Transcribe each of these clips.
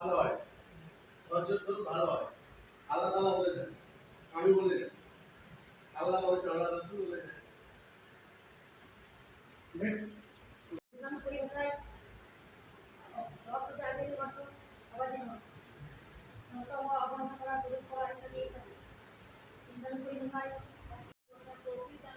ভালো হয়। ধৈর্য ধরুন ভালো হয়। আল্লাহ তাআলা বলেছেন আমি বলি না। আল্লাহ বলেছেন আল্লাহ রসুল বলেছেন। নেক্সট ইসলাম পরিভাষায় সরাসরি আগে মাত্র আবার যেন নৌকা হওয়া অবমাননা করা গরিব করা ইত্যাদি ইত্যাদি ইসলাম পরিভাষায় তৌফিক দান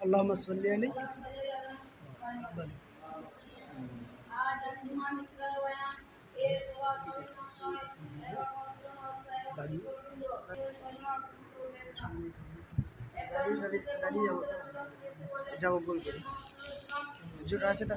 মশাই এবং অন্তরণ অবস্থায় যাব আছে তা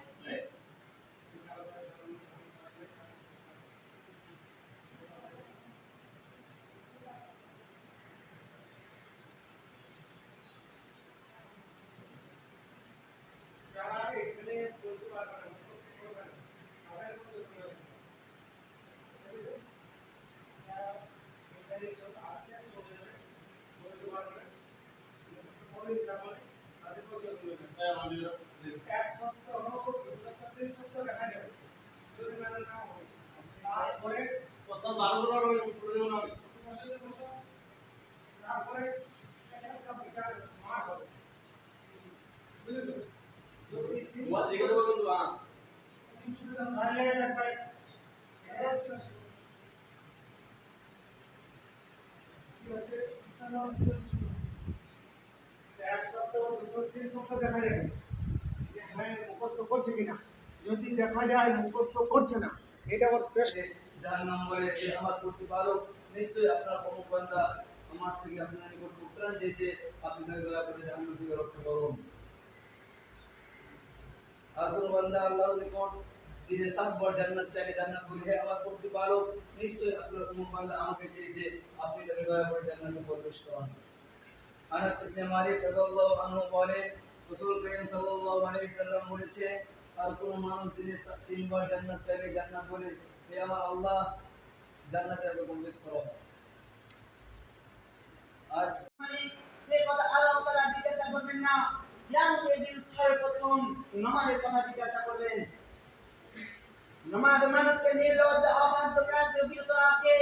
এক সপ্তাহ দু দেখা না হয় তারপরে একটা বিকার মাঠ হবে বুঝলি তো যদি ওয়া দিকে দেবো রাখবে এক যদি দেখা যায় মুখস্থ করছে না এটা আমার টেস্ট যার নাম বলেছে আমার প্রতিপালক নিশ্চয়ই আপনার অমুক বান্দা আমার থেকে আপনার নিকট উত্তরাণ চেয়েছে আপনি তাকে দয়া করে জাহান্নাম থেকে রক্ষা করুন আর কোন বান্দা আল্লাহর নিকট দিনে সাতবার জান্নাত চাইলে জান্নাত বলি, হে আমার প্রতিপালক নিশ্চয়ই আপনার অমুক বান্দা আমাকে চেয়েছে, আপনি তাকে দয়া করে জান্নাতে প্রবেশ করুন। আনাস ইবনে মালিক রাদিয়াল্লাহু আনহু বলেন রাসূল করিম সাল্লাল্লাহু আলাইহি সাল্লাম বলেছে, আর কোন মানুষ দিনে তিনবার জান্নাত চাইলে জান্নাত বলে, হে আমার আল্লাহ, জান্নাতে আমাকে প্রবেশ করো। আর সে কথা আল্লাহ তাআলা জিজ্ঞাসা করবেন না কিয়ামতের দিন সর্বপ্রথম নামাজের কথা জিজ্ঞাসা করবেন নামাজ মানুষকে নির্লজ্জ অবাধ্য থেকে বিরত রাখে।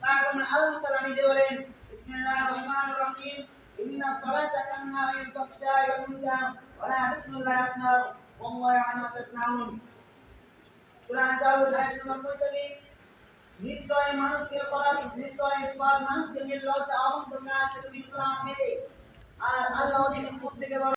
তার আল্লাহ তাআলা নিজে বলেন, বিসমিল্লাহির রহমানির রহিম, ইন্না সালাতা তানহা আনিল ফাহশাই ওয়াল মুনকার ওয়া লা যিকরুল্লাহি আকবার ওয়াল্লাহু ইয়ালামু মা তাসনাউন। সূরা দাউদ আয়াত নম্বর 45 নিশ্চয় মানুষকে করা নিশ্চয় ঈশ্বর মানুষকে নির্লজ্জ অবন্ত কাজ বিরত রাখে। আর আল্লাহ সব থেকে বড়